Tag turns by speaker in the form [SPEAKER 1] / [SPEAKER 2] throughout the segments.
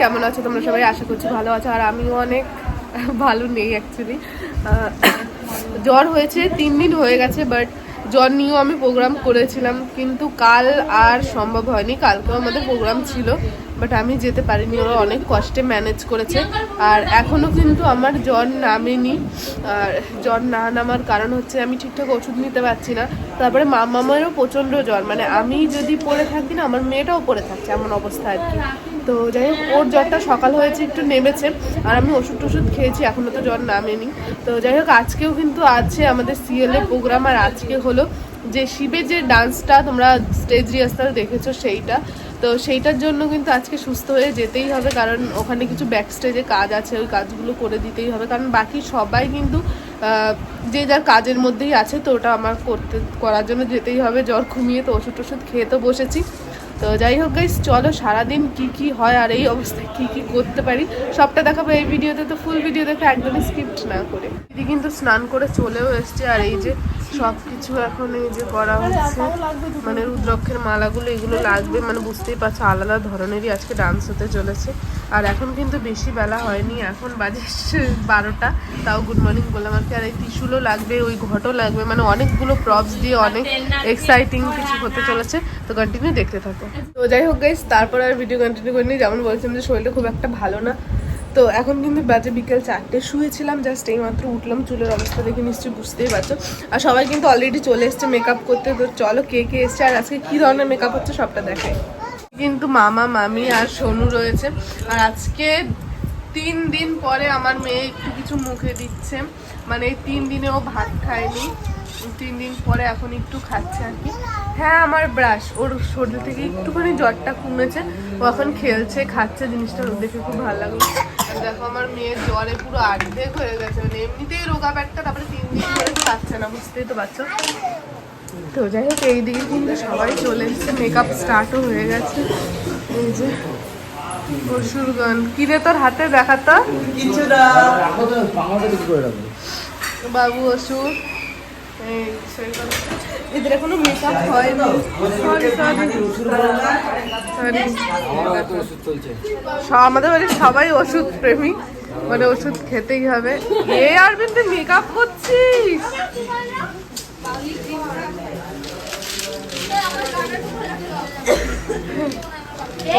[SPEAKER 1] কেমন আছো? তোমরা সবাই আশা করছি ভালো আছো। আর আমিও অনেক ভালো নেই অ্যাকচুয়ালি জ্বর হয়েছে, তিন দিন হয়ে গেছে বাট জ্বর নিয়েও আমি প্রোগ্রাম করেছিলাম, কিন্তু কাল আর সম্ভব হয়নি। কালকেও আমাদের প্রোগ্রাম ছিল। বাট আমি যেতে পারিনি, ওরা অনেক কষ্টে ম্যানেজ করেছে। আর এখনও কিন্তু আমার জ্বর নামেনি। আর জ্বর না নামার কারণ হচ্ছে আমি ঠিকঠাক ওষুধ নিতে পারছি না। তারপরে মা মামারও প্রচণ্ড জ্বর। মানে আমি যদি পড়ে থাকি না, আমার মেয়েটাও পড়ে থাকছে এমন অবস্থা আর কি। তো যাই হোক, ওর জ্বরটা সকাল হয়েছে, একটু নেমেছে। আর আমি ওষুধ টষুধ খেয়েছি এখনও তো জ্বর নামেনি। তো যাই হোক, আজকেও কিন্তু আছে আমাদের সিএলএ প্রোগ্রাম আর আজকে হলো যে শিবের যে ডান্সটা তোমরা স্টেজ রিহার্সাল দেখেছ, সেইটা। তো সেইটার জন্য কিন্তু আজকে সুস্থ হয়ে যেতেই হবে, কারণ ওখানে কিছু ব্যাক স্টেজে কাজ আছে, ওই কাজগুলো করে দিতেই হবে। কারণ বাকি সবাই কিন্তু যে যার কাজের মধ্যেই আছে, তো ওটা আমার করতে, করার জন্য যেতেই হবে। জ্বর কমিয়ে তো ওষুধ টষুধ খেয়ে তো বসেছি। তো যাই হোক গাইস চলো সারাদিন কি কি হয় আর এই অবস্থায় কি কি করতে পারি, সবটা দেখাবো এই ভিডিওতে। তো ফুল ভিডিও দেখে একদমই স্কিপ্ট না করে। দিদি কিন্তু স্নান করে চলেও এসছে, আর এই যে সব কিছু এখন এই যে করা হচ্ছে মানে রুদ্রক্ষের মালাগুলো, এগুলো লাগবে মানে বুঝতেই পারছ, আলাদা ধরনেরই আজকে ডান্স হতে চলেছে। আর এখন কিন্তু বেশি বেলা হয়নি, এখন বাজে বারোটা, তাও গুড মর্নিং বললাম আর কি। আর এই ত্রিশুলও লাগবে, ওই ঘটও লাগবে মানে অনেকগুলো প্রপস দিয়ে অনেক এক্সাইটিং কিছু হতে চলেছে। তো কন্টিনিউ দেখতে থাকো। তো যাই হোক গাইস তারপর আর ভিডিও কন্টিনিউ করিনি, যেমন বলছিলাম যে শরীরটা খুব একটা ভালো না। তো এখন কিন্তু বাজে বিকেল চারটে শুয়েছিলাম জাস্ট এই মাত্র উঠলাম, চুলের অবস্থা দেখে নিশ্চয়ই বুঝতেই পারছ। আর সবাই কিন্তু অলরেডি চলে এসছে মেকআপ করতে, তো চলো কে কে এসছে আর আজকে কী ধরনের মেকআপ হচ্ছে সবটা দেখে। কিন্তু মামা, মামি আর সোনু রয়েছে। আর আজকে তিন দিন পরে আমার মেয়ে একটু কিছু মুখে দিচ্ছে। মানে তিন দিনে ও ভাত খায়নি। তিন দিন পরে এখন একটু খাচ্ছে আর কি। হ্যাঁ আমার ব্রাশ ওর শরীর থেকে একটুখানি জ্বরটা কমেছে। ও এখন খেলছে খাচ্ছে জিনিসটা দেখে খুব ভালো লাগল। দেখো আমার মেয়ের জ্বরে পুরো আর্ধেক হয়ে গেছে। মানে এমনিতেই রোগা পেটটা তারপরে তিন দিন ধরে খাচ্ছে না বুঝতেই তো পারছ। তো যাই হোক এইদিকে কিন্তু সবাই চলে এসছে। মেকআপ স্টার্টও হয়ে গেছে। এই যে অসুর গান। কিরে তোর হাতে দেখাতো বাবু অসুর এই সেই কথা। এদের এখনও মেকআপ হয়নি। আমাদের বাড়ির সবাই ওষুধ প্রেমী। মানে ওষুধ খেতেই হবে। এ আরবিন তুই মেকআপ করছিস?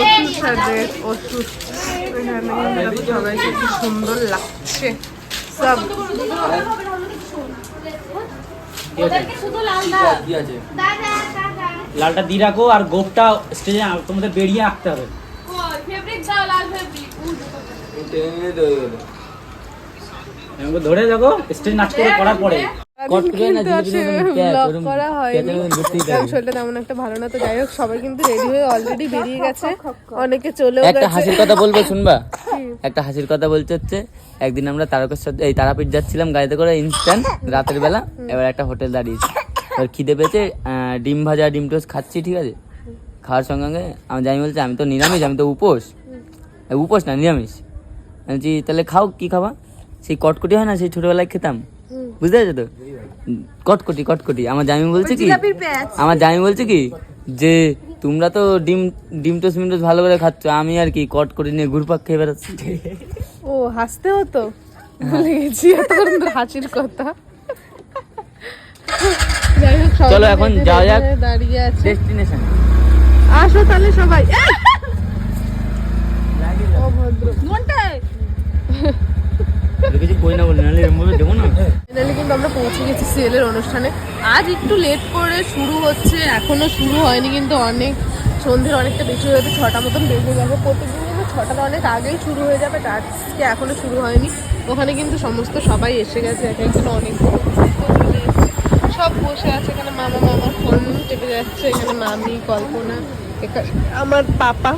[SPEAKER 1] ওষুধ সাথে ওষুধ। এখানে সবাইকে কি সুন্দর লাগছে। সব।
[SPEAKER 2] লালটা দিয়ে রাখো আর গোপটা স্টেজে তোমাদের বেরিয়ে আঁকতে হবে। ধরে দেখো স্টেজ নাচ করে করার পরে।
[SPEAKER 1] শরীরটা তেমন একটা ভালো না তো যাই হোক সবাই কিন্তু রেডি হয়ে অলরেডি বেরিয়ে গেছে। অনেকে চলেও
[SPEAKER 2] একটা হাসির কথা বলব শুনবা। একটা হাসির কথা বলতে হচ্ছে। একদিন আমরা তারকেশ্বর এই তারাপীঠ যাচ্ছিলাম গাড়িতে করে ইনস্ট্যান্ট রাতের বেলা। এবার একটা হোটেল দাঁড়িয়েছি। এবার খিদে পেয়েছে ডিম ভাজা ডিম টোস্ট খাচ্ছি ঠিক আছে? খাওয়ার সঙ্গে সঙ্গে আমি জানি বলছি আমি তো নিরামিষ আমি তো উপোস। উপোস না নিরামিষ। বলছি তাহলে খাও কি খাবা? সেই কটকটি হয় না সেই ছোটবেলায় খেতাম। বুঝতে পেরেছ তো? কটকটি কটকটি। আমার জামি বলছে কি আমার জামি বলছে কি যে তোমরা তো ডিম ডিম টোস মিম টোস ভালো করে খাচ্ছ আমি আর কি কট করে নিয়ে ঘুরপাক খেয়ে বেড়াচ্ছি।
[SPEAKER 1] ও হাসতে হতো? ভুলে গেছি এতক্ষণ ধরে হাসির কথা।
[SPEAKER 2] চলো এখন যাওয়া যাক।
[SPEAKER 1] দাঁড়িয়ে আছে।
[SPEAKER 2] ডেস্টিনেশন।
[SPEAKER 1] আসো তাহলে সবাই। অভদ্র।
[SPEAKER 2] কিছু কই না বলি নাহলে এরকম দেবো না।
[SPEAKER 1] ফাইনালি কিন্তু আমরা পৌঁছে গেছি সিএলের অনুষ্ঠানে। আজ একটু লেট করে শুরু হচ্ছে, এখনও শুরু হয়নি কিন্তু অনেক, সন্ধ্যের অনেকটা বেশি হয়ে যাবে ছটা মতন বেজে যাবে। প্রত্যেকদিন কিন্তু ছটার অনেক আগেই শুরু হয়ে যাবে আজকে এখনও শুরু হয়নি। ওখানে কিন্তু সমস্ত সবাই এসে গেছে, এক একজন অনেক সব বসে আছে, এখানে মামা মামা, ফোন টেপে যাচ্ছে, এখানে মামি, কল্পনা। আমার পাপা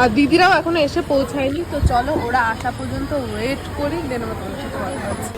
[SPEAKER 1] আর দিদিরাও এখনও এসে পৌঁছায়নি, তো চলো ওরা আসা পর্যন্ত ওয়েট করি দেন আমার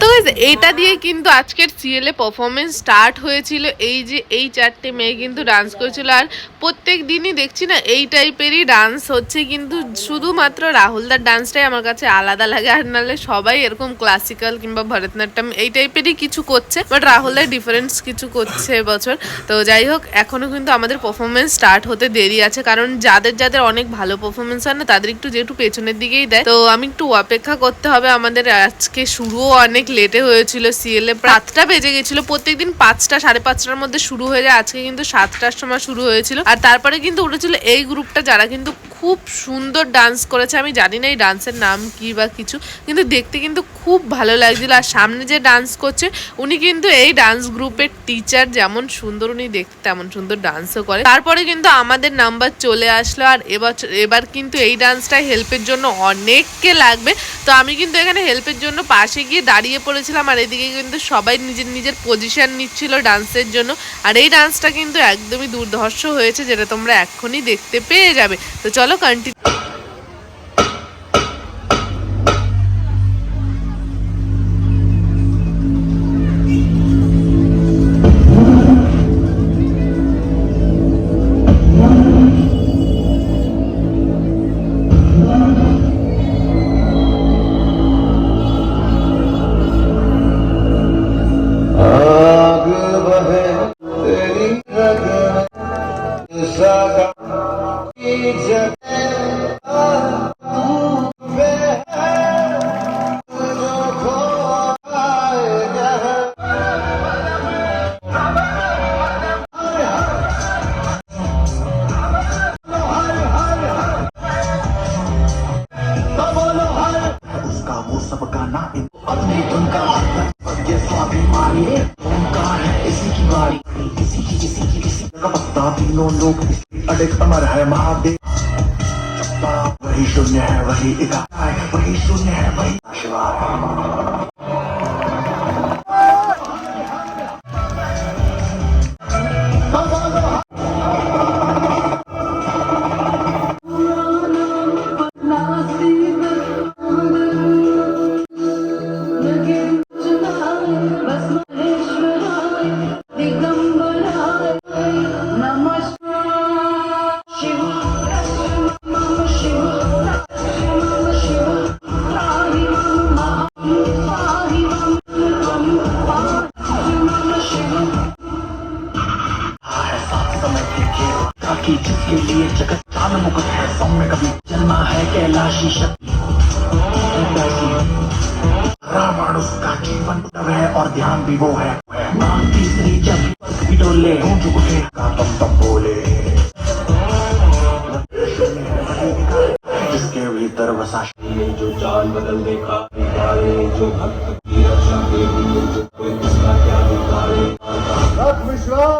[SPEAKER 1] তো এইটা দিয়ে কিন্তু আজকের সিএলএ পারফরমেন্স স্টার্ট হয়েছিল। এই যে এই চারটে মেয়ে কিন্তু ডান্স করেছিল আর প্রত্যেক দিনই দেখছি না, এই টাইপেরই ডান্স হচ্ছে। কিন্তু শুধুমাত্র রাহুলদার ডান্সটাই আমার কাছে আলাদা লাগে। আর নাহলে সবাই এরকম ক্লাসিক্যাল কিংবা ভরতনাট্যম এই টাইপেরই কিছু করছে। বাট রাহুলদার ডিফারেন্স কিছু করছে এবছর। তো যাই হোক এখনও কিন্তু আমাদের পারফরমেন্স স্টার্ট হতে দেরি আছে। কারণ যাদের যাদের অনেক ভালো পারফরমেন্স হয় না, তাদের একটু যেহেতু পেছনের দিকেই দেয়। তো আমি একটু অপেক্ষা করতে হবে আমাদের আজকে শুরুও অনেক লেটে হয়েছিল সিএলএ পাঁচটা বেজে গেছিল, প্রত্যেকদিন পাঁচটা, সাড়ে পাঁচটার মধ্যে শুরু হয়ে যায়। আজকে কিন্তু সাতটার সময় শুরু হয়েছিল। আর তারপরে কিন্তু উঠেছিল এই গ্রুপটা যারা কিন্তু খুব সুন্দর ডান্স করেছে। আমি জানি না এই ডান্সের নাম কি বা কিছু, কিন্তু দেখতে কিন্তু খুব ভালো লাগছিল। আর সামনে যে ডান্স করছে, উনি কিন্তু এই ডান্স গ্রুপের টিচার যেমন সুন্দর, উনি দেখতে তেমন সুন্দর ডান্সও করে। তারপরে কিন্তু আমাদের নাম্বার চলে আসলো। আর এবার এবার কিন্তু এই ডান্সটা হেল্পের জন্য অনেককে লাগবে। তো আমি কিন্তু এখানে হেল্পের জন্য পাশে গিয়ে দাঁড়িয়ে পড়েছিলাম। আর এদিকে কিন্তু সবাই নিজের নিজের পজিশন নিচ্ছিল ডান্সের জন্য। আর এই ডান্সটা কিন্তু একদমই দুর্ধর্ষ হয়েছে, যেটা তোমরা এক্ষুনি দেখতে পেয়ে যাবে। তো চলো কন্টিনিউ
[SPEAKER 3] इसी कमर है महादेव। वही शून्य है वही इकाई वही शून्य है वही शिवाय। ताकि जिसके लिए जगत चाल मुकुट है? सौम्य कभी जन्मा है कैलाशी शक्ति रावण उसका जीवन तब है और ध्यान भी वो है। माँ तीसरी जब डोले। उठे। का बोले। जिसके भीतर बसा
[SPEAKER 4] ने जो चाल बदल देखा जो भक्त की रक्षा के लिए जो कोई किसका क्या बदल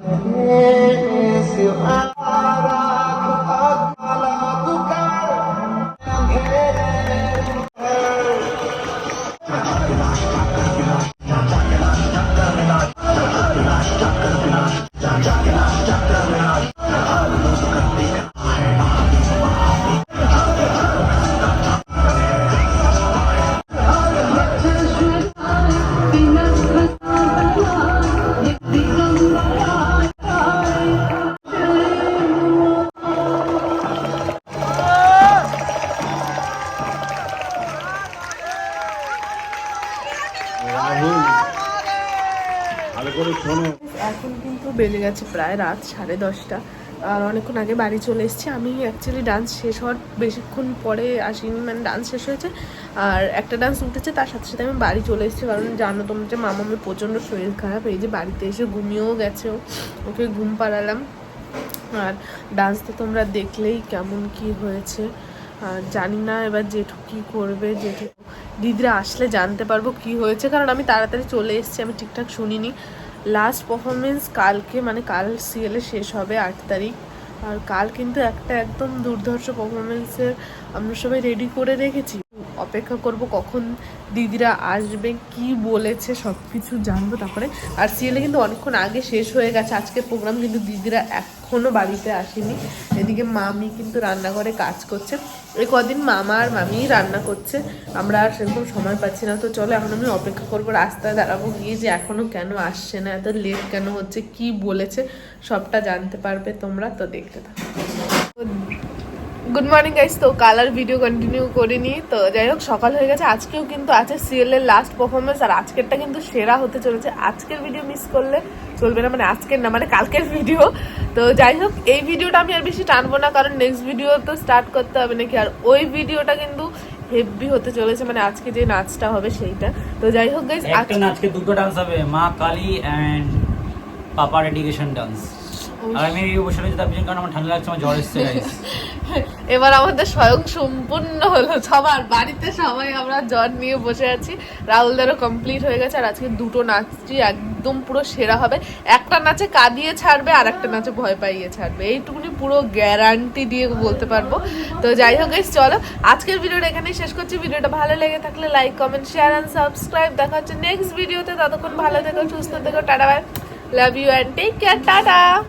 [SPEAKER 1] এখন কিন্তু বেজে গেছে প্রায় রাত, সাড়ে দশটা। আর অনেকক্ষণ আগে বাড়ি চলে এসেছি। আমি অ্যাকচুয়ালি ডান্স শেষ হওয়ার বেশিক্ষণ পরে আসিনি মানে ডান্স শেষ হয়েছে। আর একটা ডান্স উঠেছে, তার সাথে সাথে আমি বাড়ি চলে এসেছি। কারণ জানো তোমরা যে মামামের প্রচণ্ড শরীর খারাপ, এই যে বাড়িতে এসে ঘুমিয়েও গেছে। ওকে ঘুম পাড়ালাম। আর ডান্স তো তোমরা দেখলেই কেমন কি হয়েছে। আর জানি না এবার জেঠু কী করবে, জেঠু দিদিরা আসলে জানতে পারব কি হয়েছে, কারণ আমি তাড়াতাড়ি চলে এসেছি, আমি ঠিকঠাক শুনিনি। লাস্ট পারফরমেন্স কালকে মানে কাল সিএলে শেষ হবে আট তারিখ। আর কাল কিন্তু একটা একদম দুর্ধর্ষ পারফরমেন্সের আমরা সবাই রেডি করে রেখেছি। অপেক্ষা করব, কখন দিদিরা আসবে, কি বলেছে সব কিছু জানব তারপরে। আর সিরিয়ালে কিন্তু অনেকক্ষণ আগে শেষ হয়ে গেছে, আজকের প্রোগ্রাম কিন্তু দিদিরা এখনও বাড়িতে আসেনি। এদিকে মামি কিন্তু রান্নাঘরে কাজ করছে। এই কদিন মামা আর মামি রান্না করছে, আমরা আর সেরকম সময় পাচ্ছি না। তো চলো, এখন আমি অপেক্ষা করব, রাস্তায় দাঁড়াবো, গিয়ে যে এখনও কেন আসছে না, এত লেট কেন হচ্ছে, কি বলেছে, সবটা জানতে পারবে তোমরা, তো দেখতে থাকো। গুড মর্নিং গাইস তো কালার ভিডিও কন্টিনিউ করিনি। তো যাই হোক সকাল হয়ে গেছে। আজকেও কিন্তু আছে সিরিয়ালের লাস্ট পারফরমেন্স আর আজকেরটা কিন্তু সেরা হতে চলেছে। আজকের ভিডিও মিস করলে চলবে না মানে আজকের না মানে কালকের ভিডিও তো যাই হোক এই ভিডিওটা আমি আর বেশি টানবো না কারণ নেক্সট ভিডিও তো স্টার্ট করতে হবে নাকি? আর ওই ভিডিওটা কিন্তু হেভি হতে চলেছে মানে আজকে যে নাচটা হবে সেইটা। তো যাই হোক গাইস
[SPEAKER 5] আজকে দুটো ডান্স হবে মা কালী অ্যান্ড পাপার এডুকেশন ডান্স আমি বসে রয়েছি তার কারণ আমার ঠান্ডা লাগছে, আমার জ্বর এসছে।
[SPEAKER 1] এবার আমাদের স্বয়ং সম্পূর্ণ হলো সবার বাড়িতে সবাই, আমরা জ্বর নিয়ে বসে আছি। রাহুলদারও কমপ্লিট হয়ে গেছে, আর আজকে দুটো নাচটি একদম পুরো সেরা হবে। একটা নাচে কাঁদিয়ে ছাড়বে, আর একটা নাচে ভয় পাইয়ে ছাড়বে। এইটুকুনি পুরো গ্যারান্টি দিয়ে বলতে পারব। তো যাই হোক চলো। আজকের ভিডিওটা এখানেই শেষ করছি। ভিডিওটা ভালো লেগে থাকলে like comment share and subscribe দেখা হচ্ছে নেক্সট ভিডিওতে ততক্ষণ ভালো থেকো, সুস্থ থেকো, tata bye love you and take care tata.